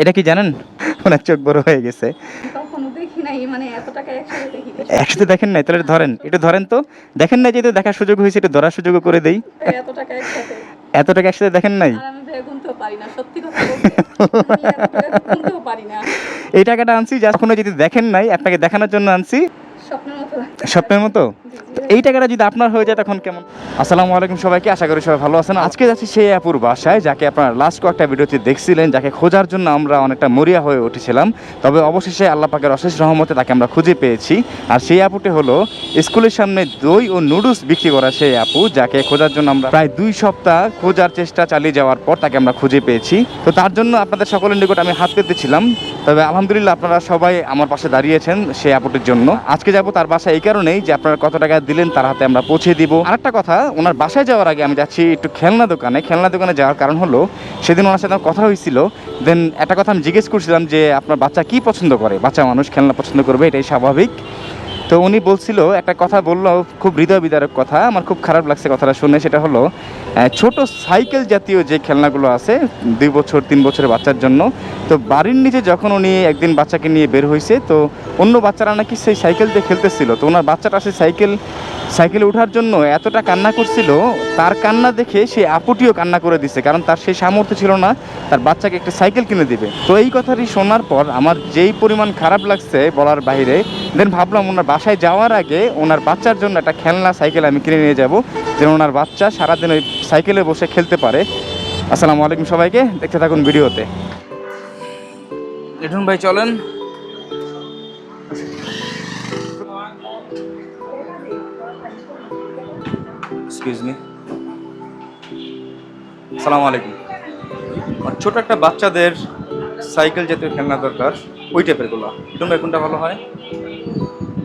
এটা কি জানেন? ওনার চোখ বড় হয়ে গেছে। মানে এত টাকা একসাথে দেখেন নাই? তাহলে ধরেন এটা ধরেন তো। দেখেন নাই যেহেতু দেখার সুযোগ হয়েছে এটা ধরার সুযোগও করে দেই। এত টাকা একসাথে। দেখেন নাই? এই টাকাটা আনছি যা কোনো যদি দেখেন নাই আপনাকে দেখানোর জন্য আনছি। স্বপ্নের মতো। এই টাকাটা যদি আপনার হয়ে যায় তখন কেমন? আসসালামু আলাইকুম সবাইকে আশা করি সবাই ভালো আছেন। আজকে যাচ্ছি সেই আপুর বাসায় যাকে আপনারা লাস্ট কয়েকটা ভিডিওতে দেখছিলেন যাকে খোঁজার জন্য আমরা অনেকটা মরিয়া হয়ে উঠেছিলাম। তবে অবশেষে আল্লাহ পাকের অশেষ রহমতে তাকে আমরা খুঁজে পেয়েছি। আর সেই আপুটি হলো স্কুলের সামনে দই ও নুডলস বিক্রি করা সেই আপু যাকে খোঁজার জন্য আমরা প্রায় দুই সপ্তাহ খোঁজার চেষ্টা চালিয়ে যাওয়ার পর তাকে আমরা খুঁজে পেয়েছি। তো তার জন্য আপনাদের সকলের নিকট আমি হাত পেতেছিলাম। তবে আলহামদুলিল্লাহ আপনারা সবাই আমার পাশে দাঁড়িয়েছেন সেই আপুটির জন্য। আজকে যাব তার বাসায় এই কারণেই যে আপনারা কত টাকা দিলেন তার হাতে আমরা পৌঁছে দিব। আর একটা কথা, ওনার বাসায় যাওয়ার আগে আমি যাচ্ছি একটু খেলনা দোকানে। খেলনা দোকানে যাওয়ার কারণ হলো, সেদিন ওনার সাথে কথা হয়েছিল। দেন একটা কথা আমি জিজ্ঞেস করছিলাম যে, আপনার বাচ্চা কি পছন্দ করে? বাচ্চা মানুষ খেলনা পছন্দ করবে, এটাই স্বাভাবিক। তো উনি বলছিল, একটা কথা বলল, খুব হৃদয় বিদারক কথা, আমার খুব খারাপ লাগছে কথাটা শুনে, সেটা হলো ছোট সাইকেল জাতীয় যে খেলনাগুলো আছে, দুই বছর, তিন বছরের বাচ্চার জন্য, তো বাড়ির নিচে যখন উনি একদিন বাচ্চাকে নিয়ে বের হয়েছে তো অন্য বাচ্চারা নাকি সেই সাইকেল দিয়ে খেলতেছিল, তো ওনার বাচ্চাটা সেই সাইকেল, সাইকেলে ওঠার জন্য এতটা কান্না করছিল, তার কান্না দেখে সে আপুটিও কান্না করে দিছে, কারণ তার সেই সামর্থ্য ছিল না, তার বাচ্চাকে একটা সাইকেল কিনে দিবে। তো এই কথাটি শোনার পর আমার যেই পরিমাণ খারাপ লাগছে বলার বাইরে দেন ভাবলাম ওনার বাসায় যাওয়ার আগে ওনার বাচ্চার জন্য একটা খেলনা, সাইকেল আমি কিনে নিয়ে যাব। যেন ওনার বাচ্চা সারাদিন ওই সাইকেলে বসে খেলতে পারে। আসসালামু আলাইকুম সবাইকে, দেখতে থাকুন ভিডিওতে। লিটন ভাই, চলেন। এক্সকিউজ আসসালামু আলাইকুম। ছোট একটা বাচ্চাদের সাইকেল জাতীয় খেলনা দরকার, ওই টাইপেরগুলো লিটন ভাই, কোনটা ভালো হয়?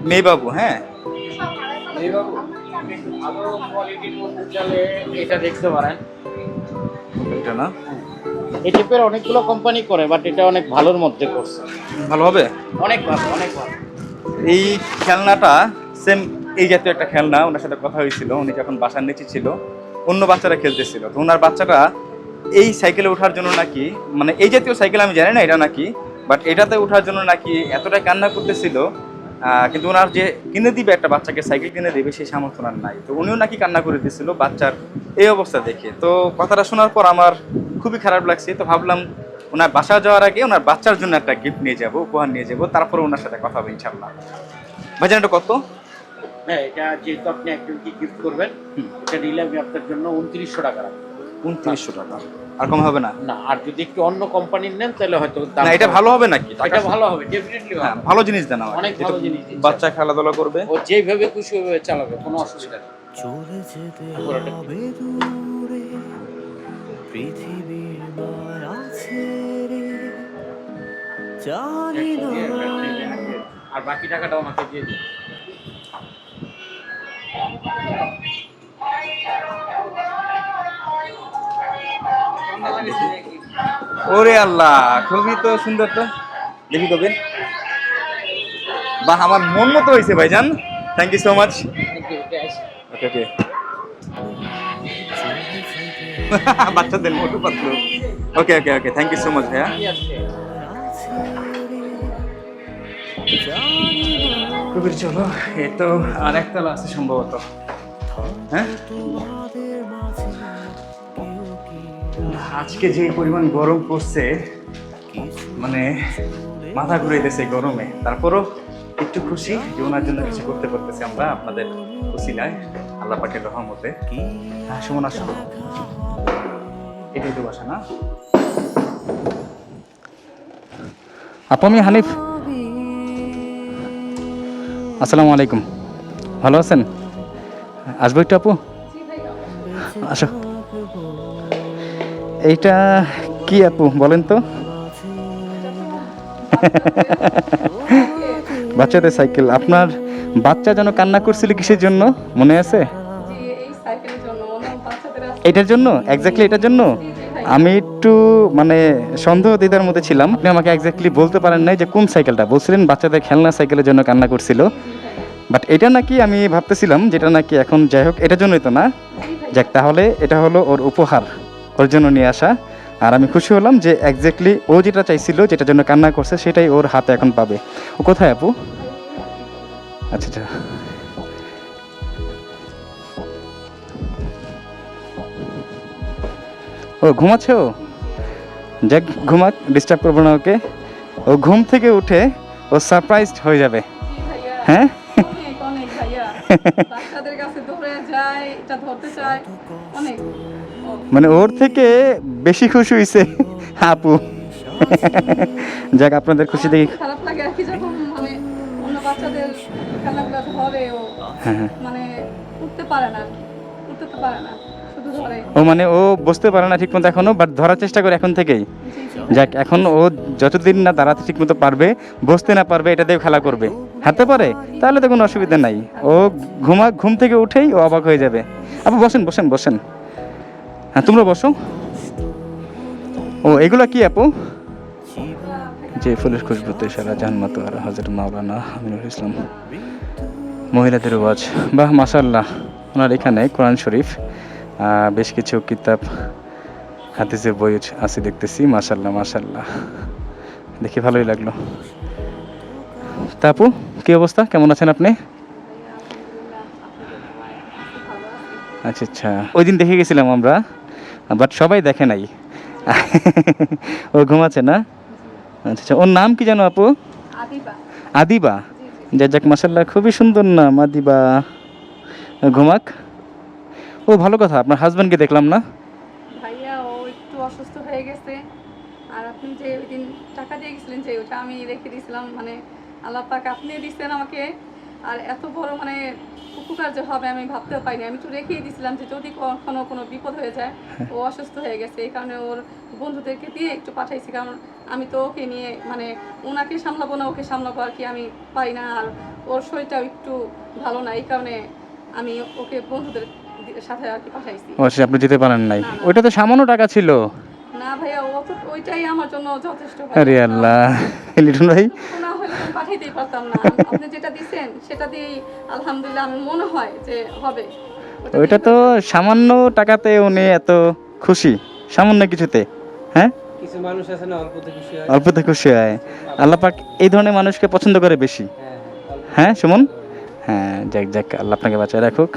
মেয়ে বাবু হ্যাঁ এটা দেখতে পারেন। এটা না? এই টাইপের অনেকগুলো কোম্পানি করে বাট এটা অনেক ভালোর মধ্যে করছে। ভালো হবে? অনেক ভালো অনেক ভালো। এই খেলনাটা সেম এই জাতীয় একটা খেলনা ওনার সাথে কথা হয়েছিল উনি যখন বাসার নিচে ছিল অন্য বাচ্চারা খেলতেছিল। তো ওনার বাচ্চাটা এই সাইকেলে ওঠার জন্য নাকি মানে এই জাতীয় সাইকেল আমি জানি না এটা নাকি বাট এটাতে ওঠার জন্য নাকি এতটাই কান্না করতেছিল কিন্তু ওনার যে কিনে দিবে একটা বাচ্চাকে সাইকেল কিনে দিবে সেই সামর্থ্য ওনার নাই। তো উনিও নাকি কান্না করে দিয়েছিল বাচ্চার এই অবস্থা দেখে। তো কথাটা শোনার পর আমার খুবই খারাপ লাগছে। তো ভাবলাম ওনার বাসা যাওয়ার আগে ওনার বাচ্চার জন্য একটা গিফট নিয়ে যাব উপহার নিয়ে যাব তারপরে ওনার সাথে কথা হবে ইনশাল্লাহ ভাইজান এটা কত? হ্যাঁ এটা যেহেতু আপনি একজনকে গিফট করবেন। এটা নিলে আমি আপনার জন্য উনত্রিশশো টাকা রাখব। উনত্রিশশো টাকা। আর কম হবে না? না আর যদি একটু অন্য কোম্পানির নেন তাহলে হয়তো দাম না এটা ভালো হবে নাকি? এটা ভালো হবে ডেফিনেটলি হ্যাঁ ভালো জিনিস দেন অনেক ভালো জিনিস বাচ্চা খেলাধুলা করবে? ও যেভাবে খুশি ওইভাবে চালাবে কোনো অসুবিধা নেই। চলে যেতে হবে দূরে পৃথিবীর মায়া ছেড়ে জানি না। আর বাকি টাকাটা আমাকে দিয়ে দিন। ওরে আল্লাহ খুবই তো সুন্দর তো। দেখি কবির বাহ আমার মন মতো হয়েছে ভাই ভাইজান। Thank you so much okay okay বাচ্চাদের Motu Patlu. Okay okay okay thank you so much ভাইয়া। কবির চলো। এ তো আর একতলা আছে সম্ভবত। হ্যাঁ? আজকে যে পরিমাণ গরম পড়ছে মানে মাথা ঘুরে দিয়েছে গরমে। তারপরও একটু খুশি যে ওনার জন্য কিছু করতে পারতেছি আমরা আপনাদের খুশি নাই আল্লাহ পাকের রহমতে। হ্যাঁ সুমন আসো এটাই তো বাসা না? আপু আমি হানিফ। আসসালামু আলাইকুম। ভালো আছেন? আসব একটু আপু? আসো। এইটা কি আপু, বলেন তো? বাচ্চাদের সাইকেল, আপনার বাচ্চা যেন কান্না করছিল কিসের জন্য, মনে আছে? এটার জন্য? এক্স্যাক্টলি এটার জন্য? আমি একটু মানে সন্দেহ দ্বিধার মধ্যে ছিলাম। আপনি আমাকে এক্স্যাক্টলি বলতে পারেন নাই যে কোন সাইকেলটা। বলছিলেন বাচ্চাদের খেলনা সাইকেলের জন্য কান্না করছিল। বাট এটা নাকি আমি ভাবতেছিলাম, যেটা নাকি এখন যাই হোক, এটার জন্যই তো না? যাক, তাহলে এটা হলো ওর উপহার। ওর জন্য নিয়ে আসা। আর আমি খুশি হলাম যে একজ্যাক্টলি ও যেটা চাইছিল যেটার জন্য কান্না করছে, সেটাই ওর হাতে এখন পাবে। ও কোথায় আপু? আচ্ছা আচ্ছা। ও ঘুমাচ্ছে ও? যাক, ঘুমাক ডিস্টার্ব করব না ওকে। ও ঘুম থেকে উঠে ও সারপ্রাইজড হয়ে যাবে। হ্যাঁ? কাছে দৌড়ে যায়, এটা ধরতে চায়। অনেক। মানে ওর থেকে বেশি খুশি হয়েছে আপু। যাক আপনাদের খুশি দেখি খারাপ লাগে আর কি যখন মানে অন্য বাচ্চাদের খেলাগুলো ধরে ও হ্যাঁ হ্যাঁ। মানে উঠতে পারে না উঠতে তো পারে না ও মানে ও বুঝতে পারে না ঠিকমতো এখনও বাট ধরার চেষ্টা করে এখন থেকেই। যাক এখন ও যতদিন না দাঁড়াতে ঠিকমতো পারবে বসতে না পারবে এটা দিয়ে খেলা করবে। হাতে পারে তাহলে তো কোনো অসুবিধা নাই। ও ঘুমা ঘুম থেকে উঠেই ও অবাক হয়ে যাবে। আপু বসেন বসেন বসেন। হ্যাঁ তোমরা বসো। ও, এগুলো কি, আপু? যে ফুলের খুশবুতে সারা জান্নাত আর হাজর মাওলানা আমিনুল ইসলাম। মহিলাদের ওয়াজ। বাহ মাসাল্লাহ ওনার এখানে কোরআন শরীফ বেশ কিছু কিতাব, হাদিসের বই আছে দেখতেছি। মাসাল্লাহ মাসাল্লাহ দেখি ভালোই লাগল। তা, আপু, কি অবস্থা? কেমন আছেন আপনি? আচ্ছা আচ্ছা। ওই দিন দেখে গেছিলাম আমরা। বাট সবাই দেখে নাই। ও ঘুমাচ্ছে না? আচ্ছা আচ্ছা। ওর নাম কি জানো আপু? আদিবা। যা যাক মাসাল্লাহ খুবই সুন্দর নাম আদিবা। ঘুমাক। ও ভালো কথা আপনার হাজব্যান্ডকে দেখলাম না? ভাইয়া ও একটু অসুস্থ হয়ে গেছে। আর আপনি যে ওই দিন টাকা দিয়ে গেছিলেন যে ওটা আমি রেখে দিয়েছিলাম। মানে আল্লাহ পাক আপনি দিচ্ছেন আমাকে। আর এত বড় মানে উপকার যে হবে আমি ভাবতেও পারিনি। আমি একটু রেখেই দিয়েছিলাম যে যদি কখনো কোনো বিপদ হয়ে যায় ও অসুস্থ হয়ে গেছে এই কারণে ওর বন্ধুদেরকে দিয়ে একটু পাঠাইছি। কারণ আমি তো ওকে নিয়ে মানে ওনাকে সামলাবো না ওকে সামলাবো আর কি আমি পাই না। আর ওর শরীরটাও একটু ভালো না এই কারণে আমি ওকে বন্ধুদের সাথে আর কি পাঠাইছি। আচ্ছা আপনি যেতে পারেন নাই। ওইটা তো সামান্য টাকা ছিল। না ভাইয়া ও তো ওইটাই আমার জন্য যথেষ্ট। আরে আল্লাহ। লিটন ভাই? না হলে পাঠাইতেই পারতাম না। আপনি যেটা দিছেন সেটা দিয়ে আলহামদুলিল্লাহ আমি মনে হয় যে হবে। ওইটা তো সামান্য টাকাতে উনি এত খুশি। সামান্য কিছুতে হ্যাঁ? কিছু মানুষ আছে না অল্পতে খুশি হয়। অল্পতে খুশি হয়। আল্লাহ পাক এই ধরনের মানুষকে পছন্দ করে বেশি। হ্যাঁ হ্যাঁ হ্যাঁ সুমন? হ্যাঁ যাক যাক আল্লাহ আপনাকে বাঁচায় রাখুক।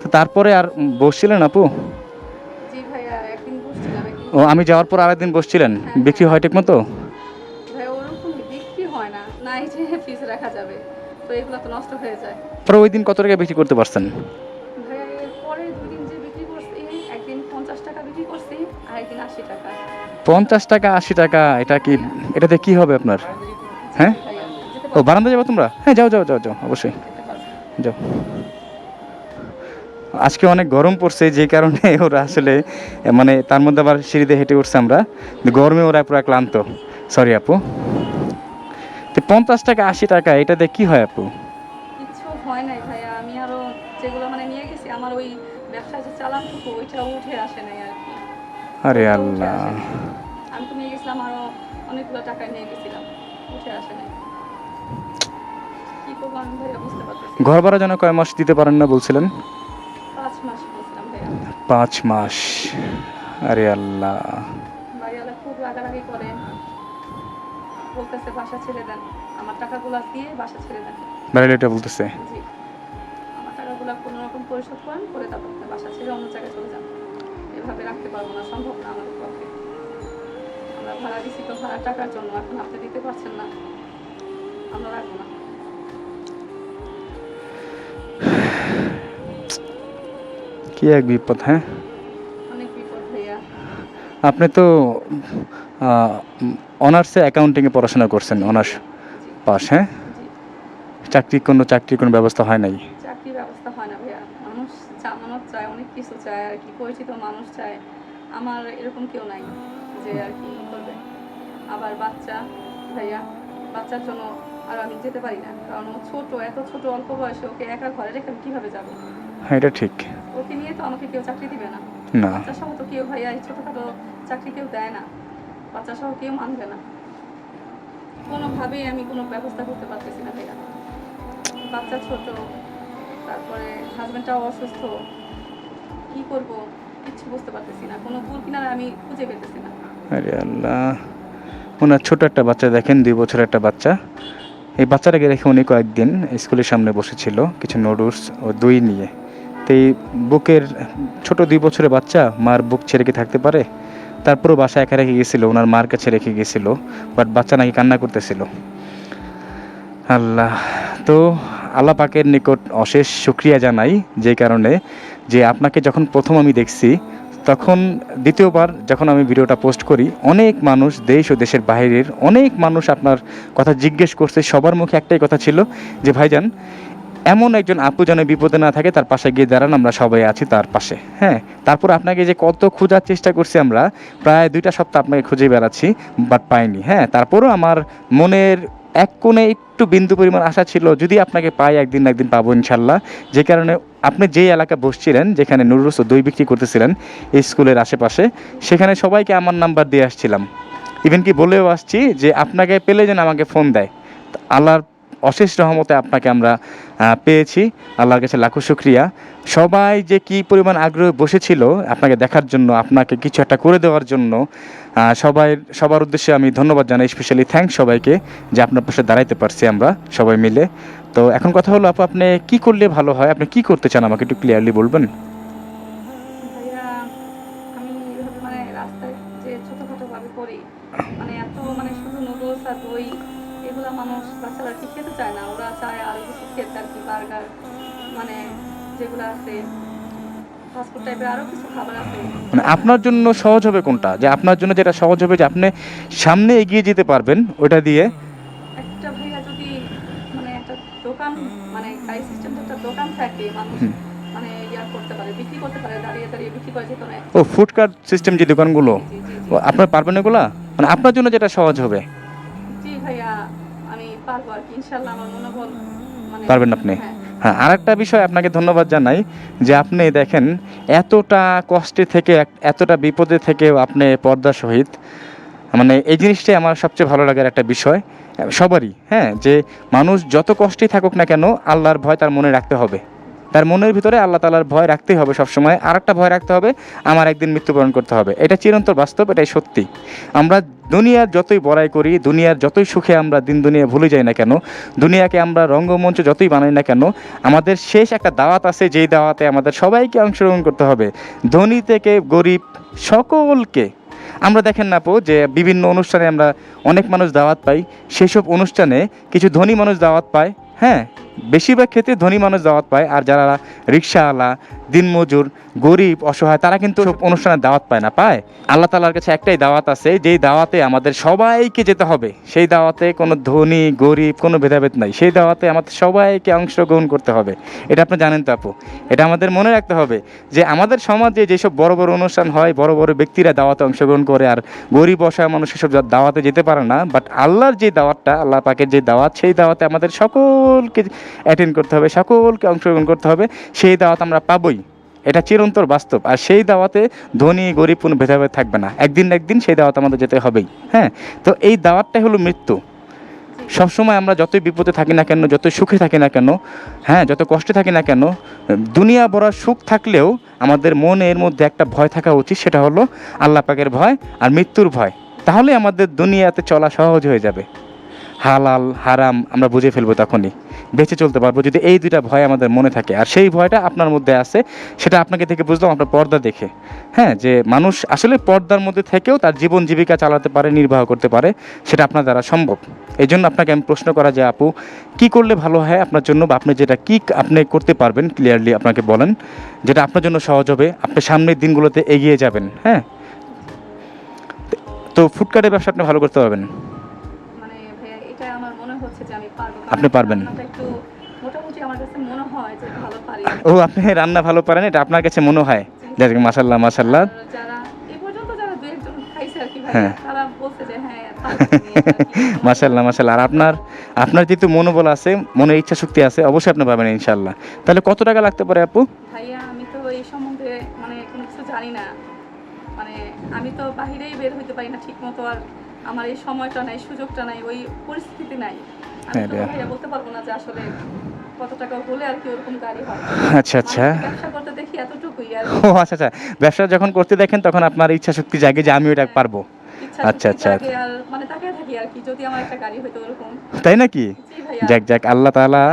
তো তারপরে আর বসছিলেন আপু? ও আমি যাওয়ার পর আরেকদিন বসছিলেন। বিক্রি হয় ঠিক মতো বিক্রি হয় না। না এই যে ফিস রাখা যাবে। তো এগুলো তো নষ্ট হয়ে যায়। পরে ওই দিন কত টাকা বিক্রি করতে পারছেন? পঞ্চাশ টাকা আশি টাকা। এটা কি এটাতে কি হবে আপনার? হ্যাঁ? ও বারান্দা যাব তোমরা? হ্যাঁ যাও যাও যাও যাও অবশ্যই। যাও। আজকে অনেক গরম পড়ছে যে কারণে ওরা আসলে মানে তার মধ্যে আবার সিঁড়িতে হেঁটে উঠছে আমরা। গরমে ওরা পুরো ক্লান্ত। সরি আপু। তো পঞ্চাশ টাকা আশি টাকা এটাতে কি হয় আপু? কিছু হয় নাই ভাইয়া। আমি আরও যেগুলো মানে নিয়ে গেছি আমার ওই ব্যবসা যে চালানটুকু ওইটা উঠে আসে নাই আর কি। আরে আল্লাহ। আমি তো নিয়ে গেছিলাম আরও অনেকগুলো টাকা নিয়ে গেছিলাম উঠে আসে নাই। কি করব আমি ভাইয়া বুঝতে পারতেছি না। ঘর ভাড়া যেন কয় মাস দিতে পারেন না বলছিলেন? পাঁচ মাস। আরে আল্লাহ। খুব রাগারাগি করে বলতেছে বাসা ছেড়ে দেন। আমার টাকাগুলো দিয়ে বাসা ছেড়ে দেন। এটা বলতেছে? জি। আমার টাকাগুলো কোনো রকম পরিশোধ করেন করে তারপর বাসা ছেড়ে অন্য জায়গায় চলে যান। এভাবে রাখতে পারব না সম্ভব না আমাদের পক্ষে। আমরা ভাড়া দিছি তো ভাড়া টাকার জন্য এখন আপনি দিতে পারছেন না। আমরা রাখব না। কি এক বিপদ হ্যাঁ? আপনি তো অনার্সে অ্যাকাউন্টিংয়ে পড়াশোনা করছেন অনার্স পাস হ্যাঁ? চাকরি কোনো চাকরির কোনো ব্যবস্থা হয় নাই? চাকরির ব্যবস্থা হয় না ভাইয়া। মানুষ জামানত চায় অনেক কিছু চায় আর কি পরিচিত মানুষ চায়। আমার এরকম কেউ নাই যে আর কি করবে। আবার বাচ্চা ভাইয়া বাচ্চার জন্য আর আমি যেতে পারি না কারণ ও ছোট এত ছোট অল্প বয়সে ওকে একা ঘরে রেখে আমি কীভাবে যাব? হ্যাঁ এটা ঠিক। ওকে নিয়ে তো আমাকে কেউ চাকরি দিবে না। না। বাচ্চা সহ তো কেউ ভাইয়া এই ছোটোখাটো চাকরি কেউ দেয় না। বাচ্চা সহ কেউ মানবে না। কোনোভাবেই আমি কোনো ব্যবস্থা করতে পারতেছি না ভাইয়া। বাচ্চা ছোট তারপরে হাজব্যান্ডটাও অসুস্থ কি করব? কিচ্ছু বুঝতে পারতেছি না। কোনো কুল কিনারা আমি খুঁজে পেতেছি না। আরে আল্লাহ। ওনার ছোট একটা বাচ্চা দেখেন দুই বছরের একটা বাচ্চা। এই বাচ্চাটাকে রেখে উনি কয়েকদিন স্কুলের সামনে বসেছিল, কিছু নুডলস ও দই নিয়ে। তো এই বুকের ছোট দুই বছরের বাচ্চা, মার বুক ছেড়ে কি থাকতে পারে? তারপরও বাসা একা রেখে গেছিল, ওনার মার কাছে রেখে গেছিল বাট বাচ্চা নাকি কান্না করতেছিল। আল্লাহ, তো আল্লাহ পাকের নিকট অশেষ শুক্রিয়া জানাই, যে কারণে যে আপনাকে যখন প্রথম আমি দেখছি তখন দ্বিতীয়বার যখন আমি ভিডিওটা পোস্ট করি, অনেক মানুষ দেশ ও দেশের বাইরের অনেক মানুষ আপনার কথা জিজ্ঞেস করছে। সবার মুখে একটাই কথা ছিল যে, ভাইজান, এমন একজন আপু যেন বিপদে না থাকে, তার পাশে গিয়ে দাঁড়ান, আমরা সবাই আছি তার পাশে। হ্যাঁ তারপর আপনাকে যে কত খোঁজার চেষ্টা করছি আমরা, প্রায় দুইটা সপ্তাহ আপনাকে খুঁজে বেড়াচ্ছি বাট পাইনি। হ্যাঁ তারপরও আমার মনের এক কোণে একটু বিন্দু পরিমাণ আশা ছিল, যদি আপনাকে পাই, একদিন একদিন পাবো ইনশাল্লাহ। যে কারণে আপনি যেই এলাকা বসছিলেন, যেখানে নুরুস দই বিক্রি করতেছিলেন, এই স্কুলের আশেপাশে, সেখানে সবাইকে আমার নাম্বার দিয়ে আসছিলাম। ইভেন কি বলেও আসছি যে, আপনাকে পেলে যেন আমাকে ফোন দেয়। আল্লাহর অশেষ রহমতে আপনাকে আমরা পেয়েছি। আল্লাহর কাছে লাখো শুক্রিয়া। সবাই যে কি পরিমাণ আগ্রহে বসেছিল, আপনাকে দেখার জন্য, আপনাকে কিছু একটা করে দেওয়ার জন্য সবাই, সবার উদ্দেশ্যে আমি ধন্যবাদ জানাই। স্পেশালি থ্যাংক সবাইকে যে আপনার পাশে দাঁড়াইতে পারছি আমরা সবাই মিলে। তো এখন কথা হলো আপু আপনি কি করলে ভালো হয়? আপনি কি করতে চান? আমাকে একটু ক্লিয়ারলি বলবেন। মানে মানে মানে মানে আপনার জন্য সহজ হবে কোনটা? যে আপনার জন্য যেটা সহজ হবে যে আপনি সামনে এগিয়ে যেতে পারবেন ওটা দিয়ে একটা ভাইয়া যদি মানে একটা দোকান মানে গাই সিস্টেম একটা দোকান থাকে মানুষ। মানে করতে পারে বিক্রি করতে পারে দাঁড়িয়ে দাঁড়িয়ে বিক্রি করে যেত না ও ফুডকার্ট সিস্টেম যে দোকানগুলো আপনার পারবেন এগুলা? মানে আপনার জন্য যেটা সহজ হবে। জি ভাইয়া আমি পারব আর কি ইনশাল্লাহ আমার মনোবল মানে পারবেন আপনি? হ্যাঁ। হ্যাঁ আর একটা বিষয় আপনাকে ধন্যবাদ জানাই যে আপনি দেখেন এতটা কষ্টে থেকে এতটা বিপদে থেকে আপনি পর্দা সহিত মানে এই জিনিসটাই আমার সবচেয়ে ভালো লাগার একটা বিষয়। সবারই হ্যাঁ যে মানুষ যত কষ্টেই থাকুক না কেন আল্লাহর ভয় তার মনে রাখতে হবে। তার মনের ভিতরে আল্লাহ তালার ভয় রাখতেই হবে সবসময় আর একটা ভয় রাখতে হবে, আমার একদিন মৃত্যুবরণ করতে হবে। এটা চিরন্তর বাস্তব, এটাই সত্যি। আমরা দুনিয়ার যতই বড়াই করি, দুনিয়ার যতই সুখে আমরা দিন দুনিয়া ভুলে যাই না কেন, দুনিয়াকে আমরা রঙ্গমঞ্চ যতই বানাই না কেন, আমাদের শেষ একটা দাওয়াত আছে, যেই দাওয়াতে আমাদের সবাইকে অংশগ্রহণ করতে হবে। ধনী থেকে গরিব সকলকে আমরা দেখেন না পো যে বিভিন্ন অনুষ্ঠানে আমরা অনেক মানুষ দাওয়াত পাই। সেসব অনুষ্ঠানে কিছু ধনী মানুষ দাওয়াত পায় হ্যাঁ? বেশিরভাগ ক্ষেত্রে ধনী মানুষ দাওয়াত পায়, আর যারা রিক্সাওয়ালা, দিনমজুর, গরিব, অসহায়, তারা কিন্তু অনুষ্ঠানে দাওয়াত পায় না, পায়। আল্লাহ তালার কাছে একটাই দাওয়াত আছে, যেই দাওয়াতে আমাদের সবাইকে যেতে হবে। সেই দাওয়াতে কোনো ধনী, গরিব, কোনো ভেদাভেদ নাই। সেই দাওয়াতে আমাদের সবাইকে অংশগ্রহণ করতে হবে। এটা আপনি জানেন তো আপু। এটা আমাদের মনে রাখতে হবে যে আমাদের সমাজে যেসব বড় বড় অনুষ্ঠান হয়, বড় বড় ব্যক্তিরা দাওয়াতে অংশগ্রহণ করে, আর গরিব, অসহায় মানুষ সেসব দাওয়াতে যেতে পারে না বাট আল্লাহর যে দাওয়াতটা, আল্লাহ পাকের যে দাওয়াত, সেই দাওয়াতে আমাদের সকলকে অ্যাটেন্ড করতে হবে, সকলকে অংশগ্রহণ করতে হবে, সেই দাওয়াত আমরা পাবই। এটা চিরন্তর বাস্তব, আর সেই দাওয়াতে ধনী, গরিব কোনো ভেদাভেদ থাকবে না। একদিন না একদিন সেই দাওয়াত আমাদের যেতে হবেই হ্যাঁ? তো এই দাওয়াতটাই হলো মৃত্যু। সবসময় আমরা যতই বিপদে থাকি না কেন, যতই সুখে থাকি না কেন হ্যাঁ যত কষ্টে থাকি না কেন, দুনিয়া বড় সুখ থাকলেও আমাদের মনের মধ্যে একটা ভয় থাকা উচিত, সেটা হলো আল্লাহ পাকের ভয় আর মৃত্যুর ভয়। তাহলে আমাদের দুনিয়াতে চলা সহজ হয়ে যাবে। হালাল, হারাম আমরা বুঝে ফেলব তখনই। বেঁচে চলতে পারব যদি এই দুইটা ভয় আমাদের মনে থাকে। আর সেই ভয়টা আপনার মধ্যে আছে, সেটা আপনাকে থেকে বুঝলাম আপনার পর্দা দেখে। হ্যাঁ যে মানুষ আসলে পর্দার মধ্যে থেকেও তার জীবন জীবিকা চালাতে পারে, নির্বাহ করতে পারে, সেটা আপনার দ্বারা সম্ভব। এই জন্য আপনাকে আমি প্রশ্ন করা যে আপু, কি করলে ভালো হয় আপনার জন্য বা আপনি যেটা কি আপনি করতে পারবেন ক্লিয়ারলি আপনাকে বলেন, যেটা আপনার জন্য সহজ হবে, আপনি সামনের দিনগুলোতে এগিয়ে যাবেন হ্যাঁ? তো ফুডকার্টের ব্যবসা আপনি ভালো করতে পারবেন মানে ভাইয়া এটা আমার মনে হচ্ছে যে আমি পারব আপনি পারবেন। রান্নাটা একটু মোটামুটি আমার কাছে মনে হয় যে ভালো পারবেন ও আপনি রান্না ভালো পারেন এটা আপনার কাছে মনে হয়? যাক মাসাল্লাহ মাসাল্লাহ হ্যাঁ। মাসাল্লাহ মাসাল্লাহ আর আপনার আপনার যেহেতু মনোবল আছে মনের ইচ্ছা শক্তি আছে অবশ্যই আপনি পাবেন ইনশাল্লাহ তাহলে কত টাকা লাগতে পারে আপু? ভাইয়া আমি তো এই সম্বন্ধে মানে কোনো কিছু জানি না। মানে আমি তো বাহিরেই বের হইতে পারি না ঠিক মতো আর আমার এই সময়টা নাই সুযোগটা নাই ওই পরিস্থিতি নাই। আমি হ্যাঁ বলতে পারব না যে আসলে হয়। আচ্ছা আচ্ছা। ও আচ্ছা আচ্ছা। ব্যবসা যখন করতে দেখেন তখন আপনার ইচ্ছা শক্তি জাগে যে আমি ওটা পারব। আচ্ছা, আচ্ছা। মানে তাই নাকি? যাক যাক আল্লাহ আর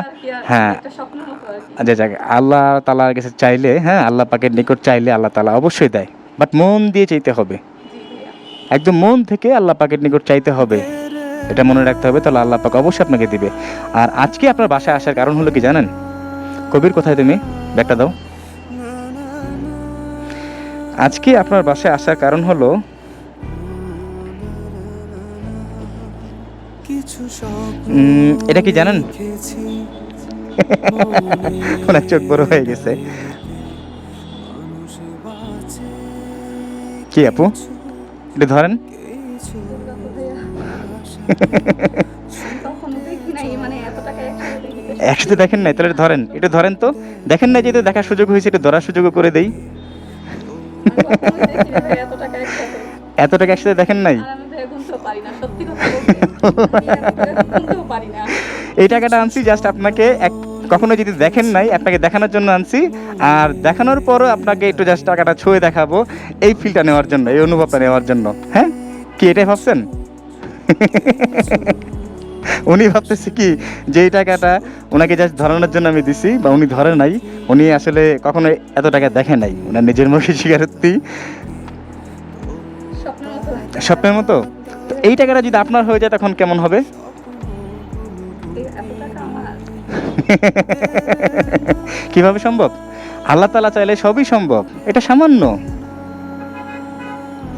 হ্যাঁ। আচ্ছা যাক আল্লাহ তালার কাছে চাইলে হ্যাঁ আল্লাহ পাকের নিকট চাইলে আল্লাহ তালা অবশ্যই দেয়। বাট মন দিয়ে চাইতে হবে। একদম মন থেকে আল্লাহ পাকের নিকট চাইতে হবে। এটা মনে রাখতে হবে, তাহলে আল্লাহ পাক অবশ্যই আপনাকে দিবে। আর আজকে আপনার বাসায় আসার কারণ হলো কি জানেন? কবির কোথায় তুমি? ব্যাগটা দাও। আজকে আপনার বাসায় আসার কারণ হলো এটা কি জানেন? ওনার চোখ বড় হয়ে গেছে। কি আপু? এটা ধরেন? একসাথে দেখেন নাই, তাহলে ধরেন, এটা ধরেন তো। দেখেন না যেহেতু দেখার সুযোগ হয়েছে, এটা ধরার সুযোগও করে দেই। এত টাকা একসাথে দেখেন নাই? এই টাকাটা আনছি জাস্ট আপনাকে এক কখনো যদি দেখেন নাই, আপনাকে দেখানোর জন্য আনছি। আর দেখানোর পরও আপনাকে একটু জাস্ট টাকাটা ছুঁয়ে দেখাবো, এই ফিলটা নেওয়ার জন্য, এই অনুভবটা নেওয়ার জন্য। হ্যাঁ? কি এটাই ভাবছেন? উনি ভাবতেছে কি, যে এই টাকাটা ওনাকে জাস্ট ধরানোর জন্য আমি দিছি, বা উনি ধরে নাই, উনি আসলে কখনো এত টাকা দেখে নাই ওনার নিজের মুখে স্বীকারোক্তি। স্বপ্নের মতো? তো এই টাকাটা যদি আপনার হয়ে যায়, তখন কেমন হবে? কীভাবে সম্ভব? আল্লাহ তালা চাইলে সবই সম্ভব। এটা সামান্য।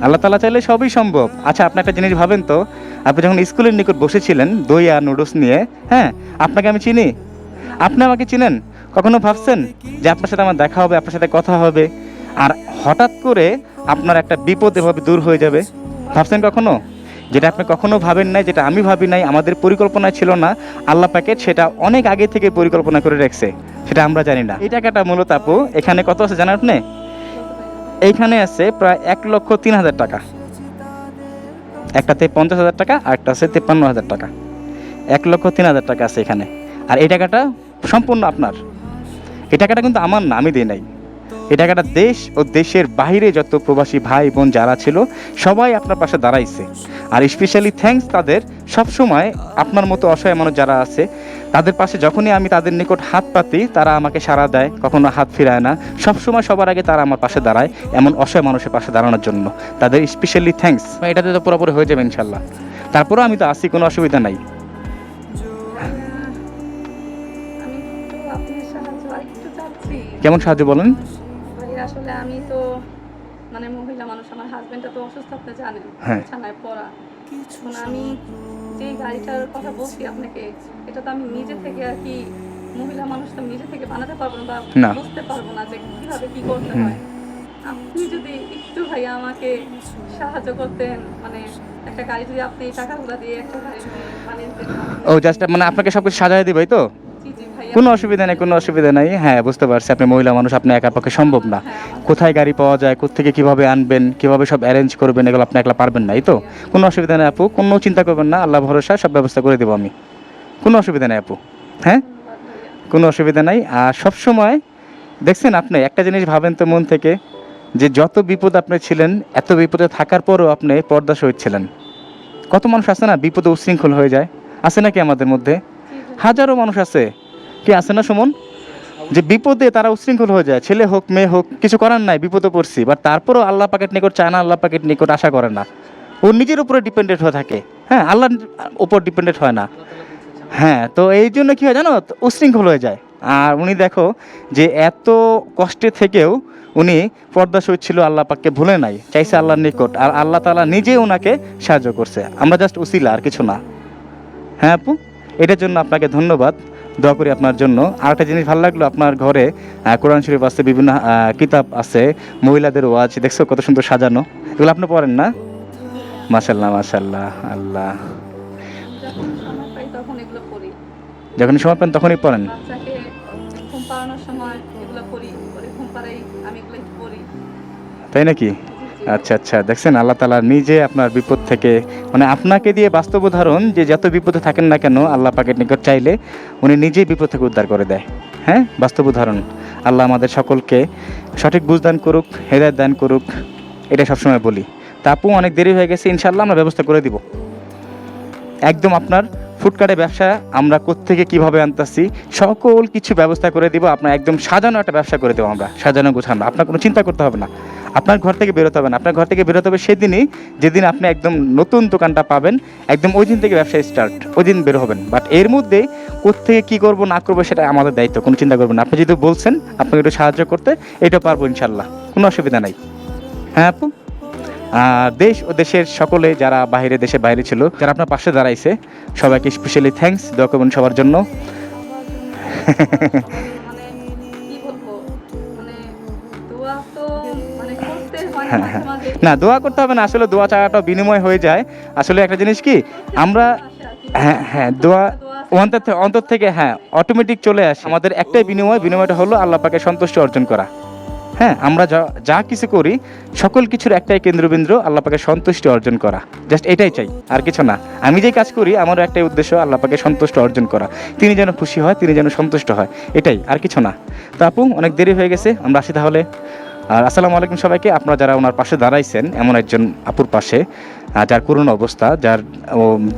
আল্লাহ তালা চাইলে সবই সম্ভব। আচ্ছা আপনি একটা জিনিস ভাবেন তো আপনি যখন স্কুলের নিকট বসেছিলেন, দই আর নুডলস নিয়ে হ্যাঁ? আপনাকে আমি চিনি? আপনি আমাকে চিনেন? কখনো ভাবছেন যে আপনার সাথে আমার দেখা হবে, আপনার সাথে কথা হবে? আর হঠাৎ করে আপনার একটা বিপদ এভাবে দূর হয়ে যাবে? ভাবছেন কখনো? যেটা আপনি কখনো ভাবেন নাই, যেটা আমি ভাবি নাই, আমাদের পরিকল্পনা ছিল না। আল্লাহ প্যাকেট সেটা অনেক আগে থেকে পরিকল্পনা করে রেখেছে, সেটা আমরা জানি না। এই টাকাটা মূলত আপু, এখানে কত আছে জানেন আপনি? এইখানে আছে প্রায় এক লক্ষ তিন হাজার টাকা। একটাতে পঞ্চাশ হাজার টাকা, আর একটা আছে তেপ্পান্ন হাজার টাকা। এক লক্ষ তিন হাজার টাকা আছে এখানে। আর এই টাকাটা সম্পূর্ণ আপনার। এই টাকাটা কিন্তু আমার নামই দিয়ে নাই। এই টাকাটা দেশ ও দেশের বাইরে যত প্রবাসী ভাই বোন যারা ছিল সবাই আপনার পাশে দাঁড়াইছে। আর স্পেশালি থ্যাঙ্কস তাদের সবসময় আপনার মতো অসহায় মানুষ যারা আছে তাদের পাশে যখনই আমি তাদের নিকট হাত পাতি তারা আমাকে সাড়া দেয় কখনো হাত ফিরায় না। সবসময় সবার আগে তারা আমার পাশে দাঁড়ায় এমন অসহায় মানুষের পাশে দাঁড়ানোর জন্য। তাদের স্পেশালি থ্যাঙ্কস এটাতে তো পুরোপুরি হয়ে যাবে ইনশাল্লাহ। তারপরেও আমি তো আসি কোনো অসুবিধা নাই। একটু কেমন সাহায্য বলেন? ভাই আসলে আমি তো মানে মহিলা মানুষ আমার হাজবেন্ডটা তো অসুস্থ আপনি জানেন। হ্যাঁ। বিছানায় পড়া। আমি যে গাড়িটার কথা বলছি আপনাকে এটা তো আমি নিজে থেকে আর কি মহিলা মানুষ তো নিজে থেকে বানাতে পারব না বা বুঝতে পারব না যে কীভাবে কি করতে হয়। আপনি যদি একটু ভাই আমাকে সাহায্য করতেন মানে একটা গাড়ি যদি আপনি এই টাকাগুলো দিয়ে একটা গাড়ি বানিয়ে দিতেন। ও জাস্ট মানে আপনাকে সব কিছু সাজায় দিবই তো? কোনো অসুবিধা নেই, কোনো অসুবিধা নেই। হ্যাঁ বুঝতে পারছি, আপনি মহিলা মানুষ, আপনি একার পক্ষে সম্ভব না। কোথায় গাড়ি পাওয়া যায় কোথেকে কীভাবে আনবেন, কীভাবে সব অ্যারেঞ্জ করবেন, এগুলো আপনি একলা পারবেন না, এই তো? কোনো অসুবিধা নেই আপু, কোনো চিন্তা করবেন না, আল্লাহ ভরসা, সব ব্যবস্থা করে দেবো আমি। কোনো অসুবিধা নেই আপু হ্যাঁ? কোনো অসুবিধা নাই। আর সব সময়, দেখছেন আপনি, একটা জিনিস ভাবেন তো মন থেকে, যে যত বিপদ আপনি ছিলেন, এত বিপদে থাকার পরও আপনি পর্দা সহিত ছিলেন। কত মানুষ আছে না, বিপদে উশৃঙ্খল হয়ে যায়? আছে নাকি আমাদের মধ্যে? হাজারো মানুষ আছে। কি আছে না, সুমন? যে বিপদে তারা উশৃঙ্খল হয়ে যায়, ছেলে হোক, মেয়ে হোক, কিছু করার নাই, বিপদে পড়ছি। বাট তারপরও আল্লাহ পাকেট নিকট চায় না, আল্লাহ পাকেট নিকট আশা করে না। ও নিজের উপরে ডিপেন্ডেন্ট হয়ে থাকে। হ্যাঁ আল্লাহর উপর ডিপেন্ডেন্ট হয় না। হ্যাঁ তো এই জন্য কি হয় জানো? উশৃঙ্খল হয়ে যায়। আর উনি দেখো, যে এত কষ্টে থেকেও উনি পর্দা সহিত ছিল, আল্লাহ পাককে ভুলে নাই। চাইছে আল্লাহর নিকট। আর আল্লাহ তাআলা নিজে ওনাকে সাহায্য করছে। আমরা জাস্ট উসিলা, আর কিছু না। হ্যাঁ আপু? এটার জন্য আপনাকে ধন্যবাদ। দোয়া করি আপনার জন্য। আর একটা জিনিস ভালো লাগল আপনার ঘরে কোরআন শরীফ আছে বিভিন্ন কিতাব আছে মহিলাদের ওয়াজ দেখছ কত সুন্দর সাজানো। এগুলো আপনি পড়েন না? মাশাল্লাহ মাশাল্লাহ আল্লাহ। যখন সময় পান তখনই পড়েন। তাই নাকি? আচ্ছা আচ্ছা। দেখছেন, আল্লাহ তালা নিজে আপনার বিপদ থেকে মানে আপনাকে দিয়ে বাস্তব উদাহরণ যে যত বিপদে থাকেন না কেন, আল্লাহ পাকের নিকট চাইলে উনি নিজেই বিপদ থেকে উদ্ধার করে দেয়। হ্যাঁ? বাস্তব উদাহরণ। আল্লাহ আমাদের সকলকে সঠিক বুঝদান করুক, হেদায়ত দান করুক, এটা সবসময় বলি। তা আপু, অনেক দেরি হয়ে গেছে ইনশাল্লাহ আমরা ব্যবস্থা করে দিব। একদম আপনার ফুটকাটে ব্যবসা, আমরা কোত্থেকে কীভাবে আনতেছি, সকল কিছু ব্যবস্থা করে দিব, আপনার একদম সাজানো একটা ব্যবসা করে দেবো আমরা, সাজানো গোছানো। আপনার কোনো চিন্তা করতে হবে না। আপনার ঘর থেকে বেরোতে হবে না। আপনার ঘর থেকে বেরোতে হবে সেদিনই, যেদিন আপনি একদম নতুন দোকানটা পাবেন, একদম ওই দিন থেকে ব্যবসা স্টার্ট ওই দিন বের হবেন। বাট এর মধ্যে কোত্থেকে কী করব, না করব, সেটা আমাদের দায়িত্ব, কোনো চিন্তা করবেন আপনি যদি বলছেন, আপনাকে একটু সাহায্য করতে এটা পারব ইনশাল্লাহ কোনো অসুবিধা নাই। হ্যাঁ আপু? দেশ ও দেশের সকলে যারা বাইরে দেশে বাইরে ছিল, যারা আপনার পাশে দাঁড়াইছে, সবাইকে স্পেশালি থ্যাঙ্কস দোয়া করবেন সবার জন্য। হয় হ্যাঁ। না, দোয়া করতে হবে না, আসলে দোয়া চাওয়াটা বিনিময় হয়ে যায়। আসলে একটা জিনিস কি, আমরা হ্যাঁ হ্যাঁ দোয়া অন্তর অন্তর থেকে হ্যাঁ অটোমেটিক চলে আসে। আমাদের একটাই বিনিময়, বিনিময়টা হলো আল্লাহ পাকে সন্তুষ্টি অর্জন করা। হ্যাঁ আমরা যা যা কিছু করি, সকল কিছুর একটাই কেন্দ্রবিন্দু আল্লাহ পাকে সন্তুষ্টি অর্জন করা। জাস্ট এটাই চাই, আর কিছু না। আমি যে কাজ করি, আমারও একটাই উদ্দেশ্য আল্লাহ পাকে সন্তুষ্ট অর্জন করা। তিনি যেন খুশি হয়, তিনি যেন সন্তুষ্ট হয়, এটাই, আর কিছু না। তো আপু, অনেক দেরি হয়ে গেছে, আমরা আসি তাহলে। আর আসসালামু আলাইকুম সবাইকে। আপনারা যারা ওনার পাশে দাঁড়াইছেন এমন একজন আপুর পাশে যার করুণ অবস্থা, যার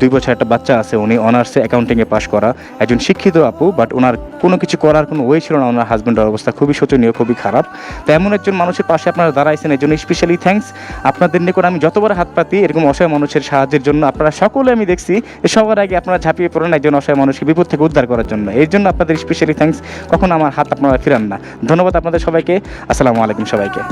দুই বছর একটা বাচ্চা আছে, উনি অনার্সে অ্যাকাউন্টিংয়ে পাশ করা। একজন শিক্ষিত আপু বাট ওনার কোনো কিছু করার কোনো ওয়ে ছিল না ওনার হাজব্যান্ডের অবস্থা খুবই শোচনীয়, খুবই খারাপ। তো এমন একজন মানুষের পাশে আপনারা দাঁড়াইছেন, এই জন্য স্পেশালি থ্যাঙ্কস আপনাদের নিকট আমি যতবার হাত পাতি এরকম অসহায় মানুষের সাহায্যের জন্য আপনারা সকলে আমি দেখছি সবার আগে আপনারা ঝাঁপিয়ে পড়েন একজন অসহায় মানুষকে বিপদ থেকে উদ্ধার করার জন্য। এর জন্য আপনাদের স্পেশালি থ্যাঙ্কস কখনো আমার হাত আপনারা ফিরান না। ধন্যবাদ আপনাদের সবাইকে। আসসালামু আলাইকুম সবাইকে।